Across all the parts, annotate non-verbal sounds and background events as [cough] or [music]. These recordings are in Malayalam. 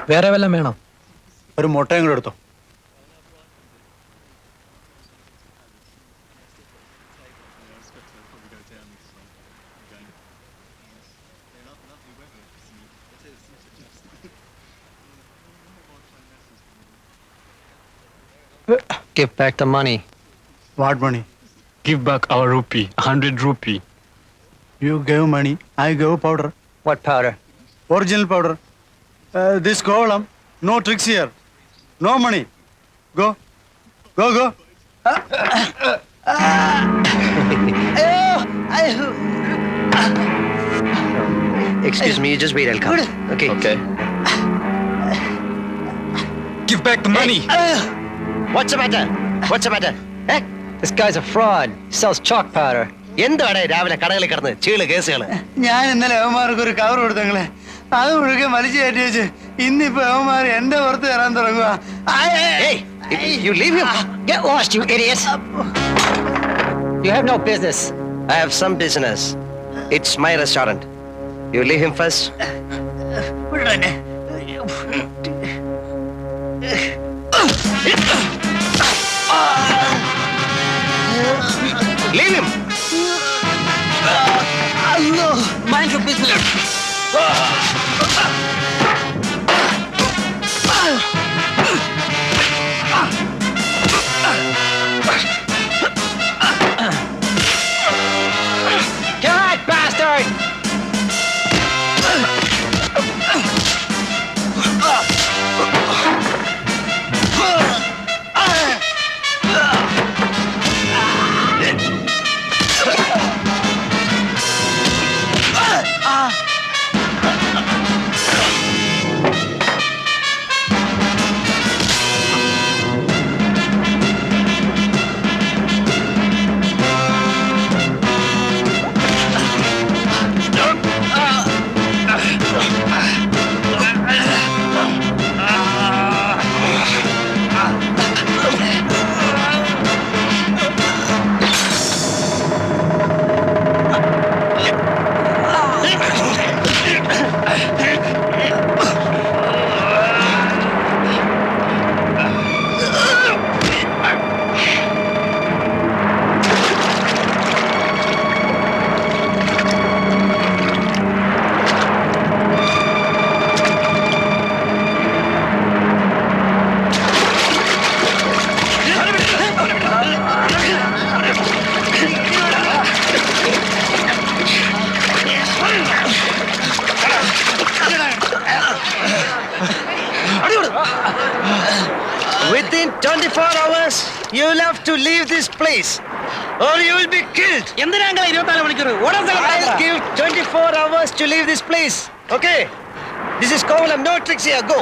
വേറെ വല്ലതും വേണം ഒരു മുട്ടയും കൂടെ എടുത്തോ Give back the money. What money Give back our rupee, 100 rupee. You give money I give powder What powder? Original Powder this Kovalam no tricks here no money Go. Go, go Excuse me, just wait, I'll come. Okay. Okay. Give back the money. What's the matter? What's the matter? Eh? This guy's a fraud. He sells chalk powder. എന്താണ് രാവിലെ കടകളിൽ കിടന്ന് ചീൾ കേസുകൾ ഞാൻ ഇന്നലെ അവന്മാർക്ക് ഒരു കവർ കൊടുത്തങ്ങളെ അത് മുഴുകെ വലിച്ചു കയറ്റി വെച്ച് ഇന്നിപ്പോ അവന്മാർ എന്റെ പുറത്ത് തരാൻ തുടങ്ങുക you leave him. Get lost, you idiot! You have no business. I have some business. It's my restaurant. You leave him first. Leave him. Mind your business. Ah! Within 24 hours, you'll have to leave this place or you will be killed. എന്തിനാ ഇരുപത്തിനാല് മണിക്കൂർ I'll give 24 hours to leave this place. Okay? This is Kovalam, no tricks here. Go.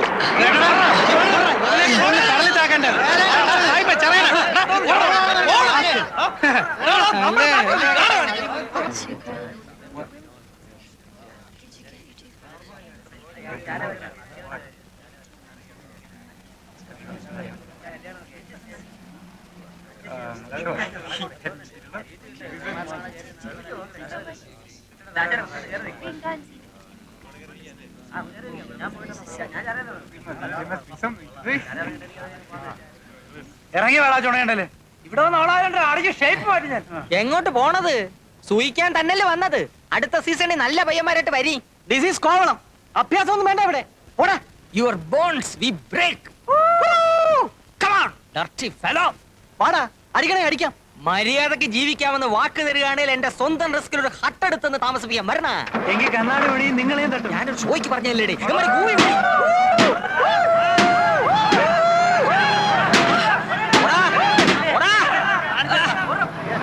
ഇറങ്ങി വേടാ ചുണയണ്ടല്ലേ ഇവിടെ വന്ന് അടിച്ച് ഷേപ്പ് മാറ്റി ഞാൻ. എങ്ങോട്ട് പോണത്? സൂയിക്കാൻ തന്നല്ലേ വന്നത്. അടുത്ത സീസണിൽ നല്ല പയ്യന്മാരായിട്ട് വരി ദിസ് ഈസ് കോവളം. അഭ്യാസം ഒന്നും വേണ്ട ഇവിടെ. ഓടാ. യുവർ ബോൺസ് വി ബ്രേക്ക് അടിക്കണേ അടിക്കാം. മര്യാദയ്ക്ക് ജീവിക്കാമെന്ന് വാക്ക് തരികയാണെങ്കിൽ എന്റെ സ്വന്തം റിസ്കിൽ ഒരു ഹട്ടെടുത്തെന്ന് താമസിപ്പിക്കാൻ മരണ എങ്കിൽ കണ്ണാടി വഴി നിങ്ങളെയും തട്ടും. ഞാനൊരു ഷോയ്ക്ക്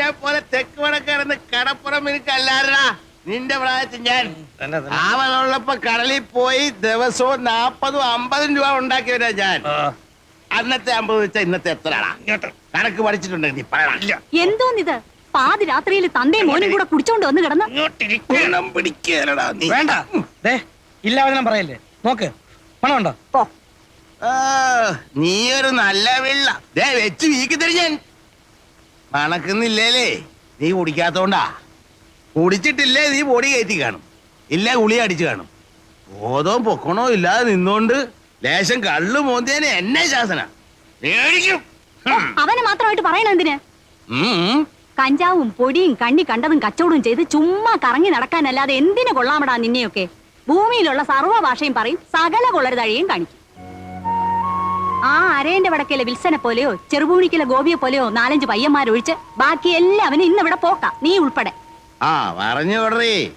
നിന്നെ പോലെ തെക്ക് വടക്കിറന്ന് കടപ്പുറം എനിക്ക് അല്ലാരടാ നിന്റെ പ്രായത്തിൽ ഞാൻ ആവനുള്ളപ്പോ കടലിൽ പോയി ദിവസവും നാപ്പതും അമ്പതും രൂപ ഉണ്ടാക്കിയവരാ ഞാൻ. അന്നത്തെ അമ്പത് വെച്ചാ ഇന്നത്തെ എത്രയാടാ കണക്ക് പഠിച്ചിട്ടുണ്ടെങ്കിൽ നീ പറയണ എന്തോന്നിത്? പാതി രാത്രിയിൽ തന്തയും മോനും കൂടെ കുടിച്ചോണ്ട് വന്ന് കിടന്ന്? ഗുണം പിടിക്കേലടാ നീ. വേണ്ട. ദേ ഇല്ലാവചനം പറയല്ലേ? നോക്ക് പണമുണ്ടോ? പോ നീ ഒരു നല്ല വെള്ള. ദേ വെച്ച് വീക്കി തരും ഞാൻ. മണക്കുന്നില്ലേലേ നീ കുടിക്കാത്തോണ്ടാ. കുടിച്ചിട്ടില്ലേ നീ ബോഡി കയറ്റി കാണും. ഇല്ല ഗുളി അടിച്ചു കാണും. ബോധവും പൊക്കണോ ഇല്ലാതെ നിന്നോണ്ട് ലേശം കള്ളു മോന്തിയാന് എന്നെ ശാസന. അവനെ മാത്രമായിട്ട് പറയണ എന്തിന്. കഞ്ചാവും പൊടിയും കണ്ണി കണ്ടതും കച്ചവടവും ചെയ്ത് ചുമ്മാ കറങ്ങി നടക്കാനല്ലാതെ എന്തിനു കൊള്ളാമടാ നിന്നെയൊക്കെ? ഭൂമിയിലുള്ള സർവ ഭാഷയും പറയും സകല കൊള്ളരുതഴിയും കാണിക്കും. ആ അരേന്റെ വടക്കിലെ വിൽസനെ പോലെയോ ചെറുപൂണിക്കിലെ ഗോപിയെ പോലെയോ നാലഞ്ച് പയ്യന്മാരൊഴിച്ച് ബാക്കി എല്ലാവനും ഇന്നിവിടെ പോക്കാം. നീ ഉൾപ്പെടെ. ആ പറഞ്ഞു വിടറേ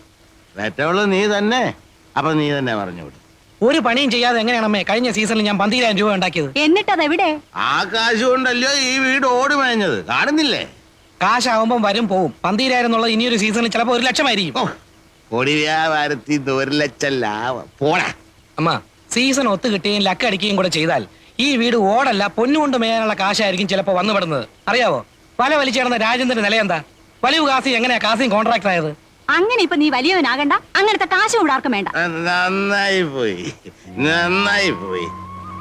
നീ തന്നെ. അപ്പൊ നീ തന്നെ പറഞ്ഞു വിടും ഒരു പണിയും ചെയ്യാതെ എങ്ങനെയാണ് അമ്മേ കഴിഞ്ഞ സീസണിൽ ഞാൻ പന്തിരായിരം രൂപ ഉണ്ടാക്കിയത്? എന്നിട്ടത് എവിടെ ആ കാശ് കൊണ്ടല്ലോ ഈ വീട് ഓടി മേഞ്ഞത് കാണുന്നില്ലേ? കാശാവുമ്പം വരും പോവും. പന്തിരായിരം എന്നുള്ളത് ഇനിയൊരു സീസണിൽ ചിലപ്പോൾ ഒരു ലക്ഷമായിരിക്കും ഓ വ്യാപാരത്തിൽ ഒരു ലക്ഷം ലാഭം. പോടാ. അമ്മ സീസൺ ഒത്തു കിട്ടുകയും ലക്ക് അടിക്കുകയും കൂടെ ചെയ്താൽ ഈ വീട് ഓടല്ല പൊന്നുകൊണ്ട് മേയാനുള്ള കാശായിരിക്കും ചിലപ്പോൾ വന്നുപെടുന്നത് അറിയാവോ? പല കിടന്ന രാജേന്ദ്രന്റെ നില എന്താ? വലിയ കാസി എങ്ങനെയാ? കാസിയും കോൺട്രാക്ട് ആയത്? അങ്ങനെ ഇപ്പൊ നീ വലിയവനാകണ്ട അങ്ങനത്തെ കാശും ഇവിടെ ആർക്കും വേണ്ട. നന്നായി പോയി. നന്നായി പോയി.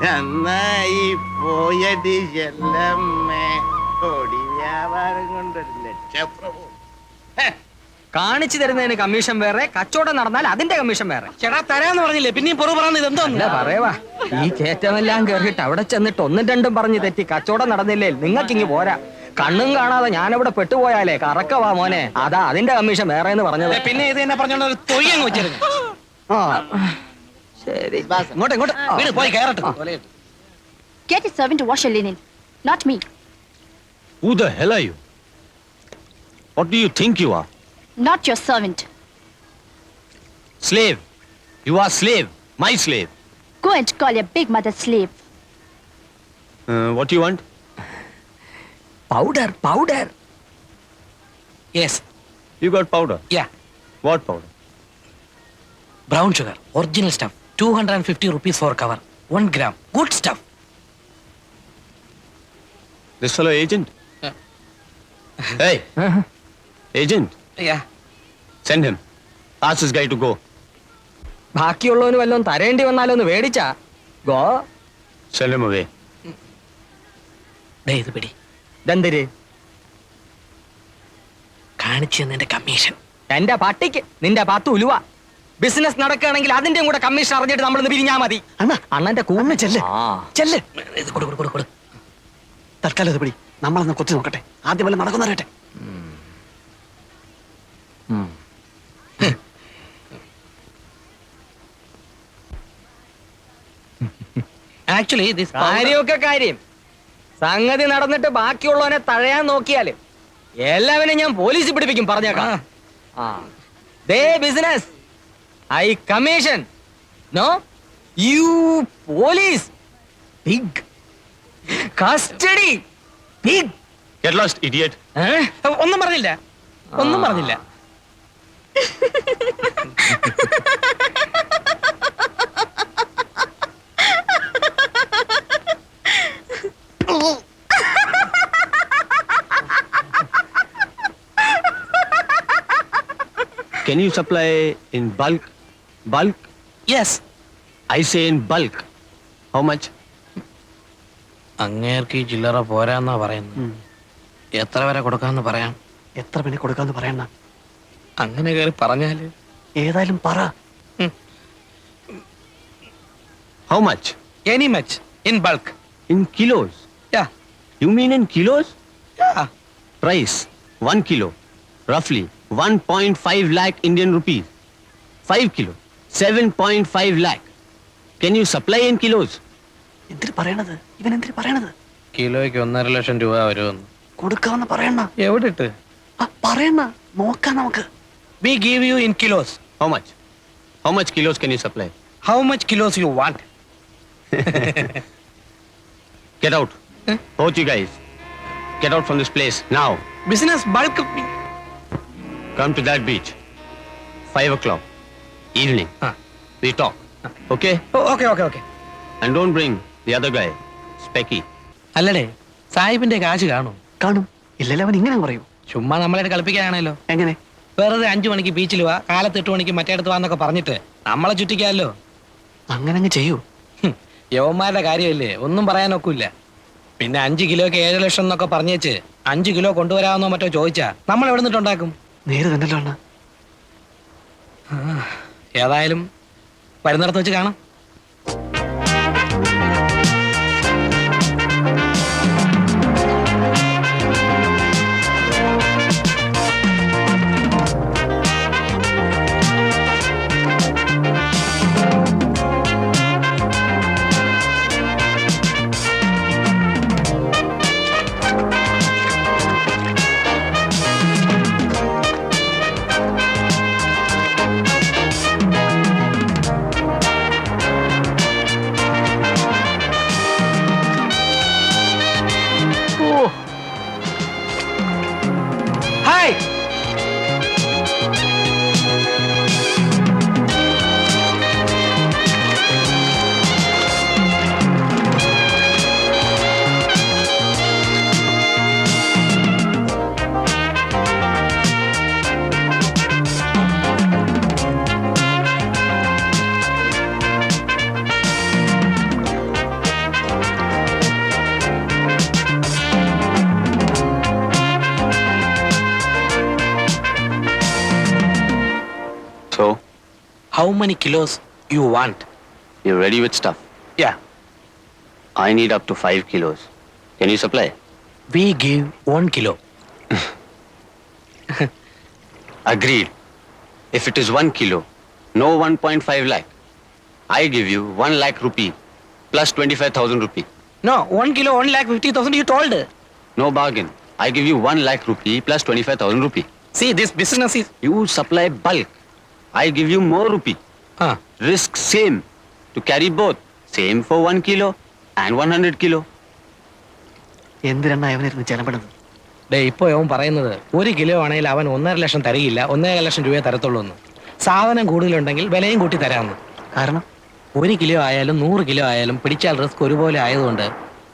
നന്നായി പോയടി ചെല്ലമ്മേ. ഓടി വ്യാപാരം കൊണ്ടൊരു ലക്ഷപ്രഭു. കാണിച്ചു തരുന്നതിന് കമ്മീഷൻ വേറെ കച്ചവടം നടന്നാൽ അതിന്റെ കമ്മീഷൻ വേറെ. ചേട്ടാ തരാന്ന് പറഞ്ഞില്ലേ? പിന്നെയും പൊറു പറയുന്നത് അല്ല എന്തോന്ന് പറയവാ. ഈ കേറ്റമെല്ലാം കേറിയിട്ട് അവിടെ ചെന്നിട്ട് ഒന്നും രണ്ടും പറഞ്ഞു തെറ്റി കച്ചവടം നടന്നില്ലേ? നിങ്ങൾക്ക് ഇങ്ങ് പോരാ. കണ്ണും കാണാതെ ഞാനിവിടെ പെട്ടുപോയാലേ കറക്കവാ മോനെ. അതാ അതിന്റെ കമ്മീഷൻ വേറെ എന്ന് പറഞ്ഞത് പിന്നെ ഇത് എന്നെ പറഞ്ഞോണ്ട് ഒരു തൊയ്യങ്ങ് വെച്ചിരുന്നു. ശരി. ഇങ്ങോട്ട് ഇങ്ങോട്ട്. വീട് പോയി കയറട്ടെ. Get a servant to wash your linen, not me. Who the hell are you? What do you think you are? not your servant. Slave. You are slave. My slave. Go and call your big mother slave. Uh, what do you want? Powder, powder. Yes. You got powder? Yeah. What powder? Brown sugar, original stuff. 250 rupees for cover. One gram. Good stuff. This fellow agent? Yeah. hey! Uh -huh. Agent? Yeah send him. Ask this guy to go. ബാക്കിയുള്ളവന് വല്ലതും തരേണ്ടി വന്നാലോ ഒന്ന് മേടിച്ചാ? ഗോ. Send him away. ദേ ഇത് പിടി. ദന്തര് കാണിച്ചു കമ്മീഷൻ എന്റെ പട്ടിക്ക് നിന്റെ പത്ത് ഉലുവ. ബിസിനസ് നടക്കുകയാണെങ്കിൽ അതിന്റെയും കൂടെ കമ്മീഷൻ അറിഞ്ഞിട്ട് നമ്മൾ പിരിഞ്ഞാ മതി. അണ്ണാ അണ്ണന്റെ കൂടെ ചെല്ല്. ചെല്ല്. ഇത് കൊടു കൊടു കൊടു കൊടു. തൽക്കാലം ഇത് പിടി. നമ്മളൊന്ന് കൊത്തി നോക്കട്ടെ. ആദ്യം വല്ല നടക്കുന്നറിയട്ടെ ആക്ച്വലി ദിസ് കാര്യമൊക്കെ കാര്യം. സംഗതി നടന്നിട്ട് ബാക്കിയുള്ളവനെ തഴയാൻ നോക്കിയാൽ എല്ലാവരും ഞാൻ പോലീസിൽ പിടിപ്പിക്കും പറഞ്ഞേക്കാം. ആ. ദേ business I commission no you police big custody big Get lost, idiot. ഒന്നും പറഞ്ഞില്ല. ഒന്നും പറഞ്ഞില്ല. [laughs] Can you supply in bulk? Bulk? Yes I say in bulk. How much? അങ്ങേർക്ക് ഈ ചില്ലറ പോരാന്നാ പറയുന്നത് എത്ര വരെ കൊടുക്കാന്ന് പറയാം എത്ര പിന്നെ കൊടുക്കാന്ന് പറയണ അങ്ങനെ കയറി പറഞ്ഞാൽ ഏതായാലും പറ How much? Any much in bulk In kilos. Yeah You mean in kilos? Price 1 kilo. Roughly 1.5 lakh Indian rupees. 5 kilo. 7.5 lakh. Can you supply in kilos? എന്തിന് പറയണത് ഇവൻ എന്തിന് പറയണത് കിലോയ്ക്ക് ഒന്നര ലക്ഷം രൂപ വരുമെന്ന് കൊടുക്കാന്ന് പറയണ എവിടെ ഇട്ട് ആ പറയണ നോക്കാം നമുക്ക് we give you in kilos How much? How much kilos can you supply? How much kilos you want? Get out. Both you guys. Get out from this place now. Business bulk Come to that beach. Five o'clock. Evening. Huh. We talk. Okay? Oh, okay, okay, okay. And don't bring the other guy, Specky. അല്ലടേ സാഹിബിന്റെ കാശ് കാണും കാണും ഇല്ലല്ലോ അവൻ ഇങ്ങനെ പറയൂ ചുമ്മാ നമ്മളെ കളിപ്പിക്കാനാണല്ലോ എങ്ങനെ വെറുതെ അഞ്ചു മണിക്ക് ബീച്ചിൽ വാ കാലത്ത് എട്ട് മണിക്ക് മറ്റേടത്ത് വാന്നൊക്കെ പറഞ്ഞിട്ട് നമ്മളെ ചുറ്റിക്കാമല്ലോ അങ്ങനെ അങ്ങ് ചെയ്യൂ ഹും, യവന്മാരുടെ കാര്യമല്ലേ ഒന്നും പറയാനൊക്കില്ല പിന്നെ അഞ്ച് കിലോക്ക് ഏഴ് ലക്ഷം എന്നൊക്കെ പറഞ്ഞേച്ച് അഞ്ച് കിലോ കൊണ്ടുവരാമെന്നോ മറ്റോ ചോദിച്ചാ നമ്മൾ എവിടെ നിന്നിട്ടുണ്ടാക്കും നേര് അണ്ണ. ഏതായാലും വരുന്നിടത്ത് വെച്ച് കാണാം. how many kilos you want. You're ready with stuff. Yeah. I need up to five kilos. Can you supply? We give one kilo. [laughs] Agreed. If it is one kilo, no 1.5 lakh. I give you one lakh rupee plus 25,000 rupee. No, one kilo, one lakh fifty thousand you told. No bargain. I give you one lakh rupee plus 25,000 rupee. See, this business is... You supply bulk. I give you more rupee. Ah. Risk same. To carry both. Same for one kilo and 100 kilo. എന്തിനാ അവനിരുന്ന് ചെലപ്പെടുന്നത് ഡേ ഇപ്പോൾ അവൻ പറയുന്നത് ഒരു കിലോ ആണെങ്കിൽ അവൻ ഒന്നര ലക്ഷം തരികയില്ല ഒന്നര ലക്ഷം രൂപയെ തരത്തുള്ളൂ എന്ന് സാധനം കൂടുതലുണ്ടെങ്കിൽ വിലയും കൂട്ടി തരാമെന്ന് കാരണം ഒരു കിലോ ആയാലും നൂറ് കിലോ ആയാലും പിടിച്ചാൽ റിസ്ക് ഒരുപോലെ ആയതുകൊണ്ട്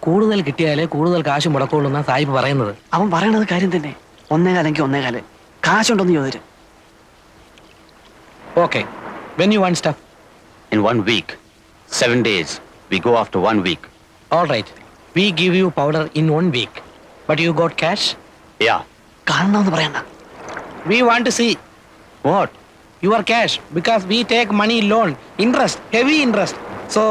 കൂടുതൽ കിട്ടിയാലേ കൂടുതൽ കാശ് മുടക്കുള്ളൂ എന്നാണ് സാഹിബ് പറയുന്നത് അവൻ പറയണത് കാര്യം തന്നെ ഒന്നേകാലെങ്കിൽ ഒന്നേകാൽ കാശുണ്ടോന്ന് ചോദിച്ചു Okay when you want stuff In one week. 7 days. We go after 1 week. All right we give you powder in one week but you got cash Yeah. കാണണമെന്ന് പറയണ്ട we want to see What? Your cash because we take money loan interest heavy interest so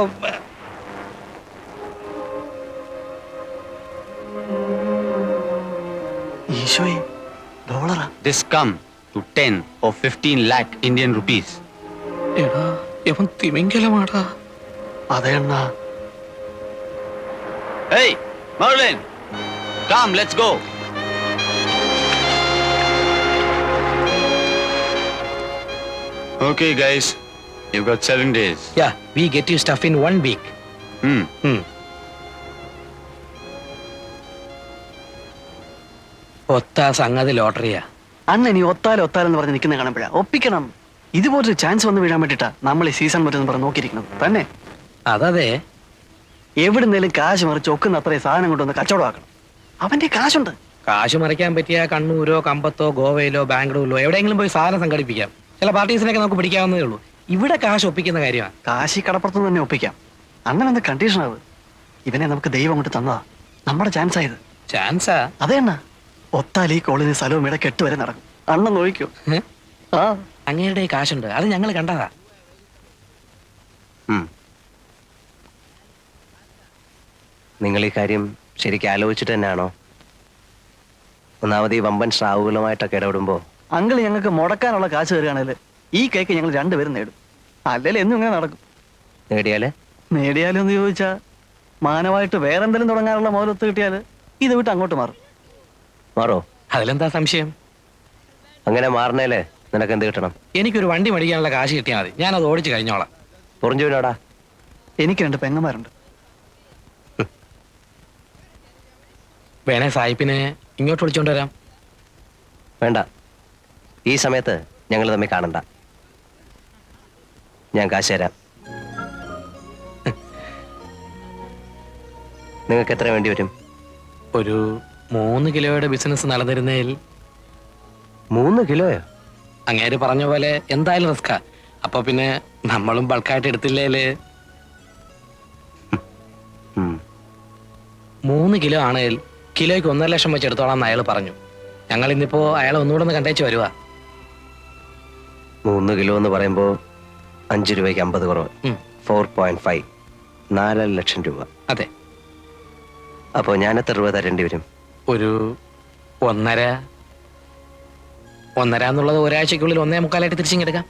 ഈശോയെ ഡോളറാ This come To 10 or 15 lakh Indian rupees. എടാ ഇവൻ തിമിംഗലമാടാ അതെ അണ്ണാ Hey, Merlin! Come, let's go. Okay, guys. You've got seven days. Yeah, we get you stuff in one week. Hmm. ഒത്ത സംഗതി ലോട്ടറിയാ അണ്ണൻ ഇനി ഒത്താൽ ഒത്താലെന്ന് പറഞ്ഞ് നിൽക്കുന്ന കാണുമ്പോഴാ. ഒപ്പിക്കണം. ഇതുപോലൊരു ചാൻസ് വന്ന് വീഴാൻ വേണ്ടിട്ടാ നമ്മൾ ഈ സീസൺ മറ്റൊന്ന് പറഞ്ഞ് നോക്കിയിരിക്കുന്നത്. തന്നെ? അതതെ. എവിടുന്നേലും കാശ് മറിച്ച് ഒക്കുന്ന അത്രയും സാധനം കൊണ്ടുവന്ന് കച്ചവടമാക്കണം. അവന്റെ കാശുണ്ട്. കാശ് മറിക്കാൻ പറ്റിയ കണ്ണൂരോ കമ്പത്തോ ഗോവയിലോ ബാംഗ്ലൂരിലോ എവിടെയെങ്കിലും പോയി സാധനം സംഘടിപ്പിക്കാം. ചില പാർട്ടീസിനൊക്കെ നമുക്ക് പിടിക്കാവുന്നതേ ഉള്ളൂ. ഇവിടെ കാശ് ഒപ്പിക്കുന്ന കാര്യമാണ് കാശി കടപ്പുറത്ത് തന്നെ ഒപ്പിക്കാം. അണ്ണൻ എന്ത് കണ്ടീഷൻ ആവ് ഇവനെ നമുക്ക് ദൈവം കൊണ്ട് തന്നതാ. നമ്മുടെ ചാൻസ് ആയത് ചാൻസാ അതേ അണ്ണ. ഒത്താൽ ഈ കോളിന് സ്ഥലവും ഇവിടെ കെട്ട് വരെ നടക്കും. അണ്ണൻ നോക്കിക്കോ ഏ? ആ. അങ്ങയുടെ കാശുണ്ട്. അത് ഞങ്ങൾ കണ്ടതാ. നിങ്ങൾ ഈ കാര്യം ശരിക്കും ആലോചിച്ചിട്ട് തന്നെയാണോ? ഒന്നാമത് ഈ വമ്പൻ സ്രാവുകളുമായിട്ടൊക്കെ ഇടപെടുമ്പോൾ അങ്കിൾ ഞങ്ങൾക്ക് മുടക്കാനുള്ള കാശ് തരികയാണെങ്കിൽ ഈ കേക്ക് ഞങ്ങൾ രണ്ടുപേരും നേടും. അല്ലെങ്കിൽ എന്നും ഇങ്ങനെ നടക്കും. നേടിയാൽ? നേടിയാലോ എന്ന് ചോദിച്ചാ മാനവായിട്ട് വേറെന്തെങ്കിലും തുടങ്ങാനുള്ള മുതലൊത്ത് കിട്ടിയാൽ ഇത് വിട്ട് അങ്ങോട്ട് മാറും. മാറോ? അതിലെന്താ സംശയം? അങ്ങനെ മാറണേലേ നിനക്ക് എന്ത് കിട്ടണം? എനിക്കൊരു വണ്ടി മേടിക്കാനുള്ള കാശ് കിട്ടിയാൽ മതി. ഞാനത് ഓടിച്ചു കഴിഞ്ഞോളാം. പൊറിഞ്ചുവിനോടാ എനിക്ക് രണ്ട് പെങ്ങന്മാരുണ്ട്. വേണേ സായിപ്പിനെ ഇങ്ങോട്ട് വിളിച്ചോണ്ട് വരാം. വേണ്ട. ഈ സമയത്ത് ഞങ്ങൾ തമ്മിൽ കാണണ്ട. ഞാൻ കാശ് തരാം. [laughs] നിങ്ങൾക്ക് എത്ര വേണ്ടി വരും? ഒരു മൂന്ന് കിലോയുടെ ബിസിനസ് നടന്നിരുന്നതിൽ മൂന്ന് കിലോയോ? അങ്ങേര് പറഞ്ഞ പോലെ എന്തായാലും റിസ്കാ അപ്പൊ പിന്നെ നമ്മളും ബൾക്കായിട്ട് എടുത്തില്ലേൽ. മൂന്ന് കിലോ ആണേൽ കിലോയ്ക്ക് ഒന്നര ലക്ഷം വെച്ച് എടുത്തോളാം അയാൾ പറഞ്ഞു. ഞങ്ങൾ ഇന്നിപ്പോ അയാളെ ഒന്നുകൂടെ ഒന്ന് കണ്ടേച്ച് വരുവാ. മൂന്ന് കിലോ എന്ന് പറയുമ്പോൾ അഞ്ച് രൂപയ്ക്ക് അമ്പത് കുറവ്. ഉം. ഫോർ പോയിന്റ് ഫൈവ് നാലര ലക്ഷം രൂപ. അതെ. അപ്പോൾ ഞാൻ എത്ര രൂപ തരേണ്ടി വരും? ഒരു ഒന്നര ഒന്നര എന്നുള്ളത് ഒരാഴ്ചക്കുള്ളിൽ ഒന്നേ മുക്കാലായിട്ട് തിരിച്ചിങ്ങെടുക്കാം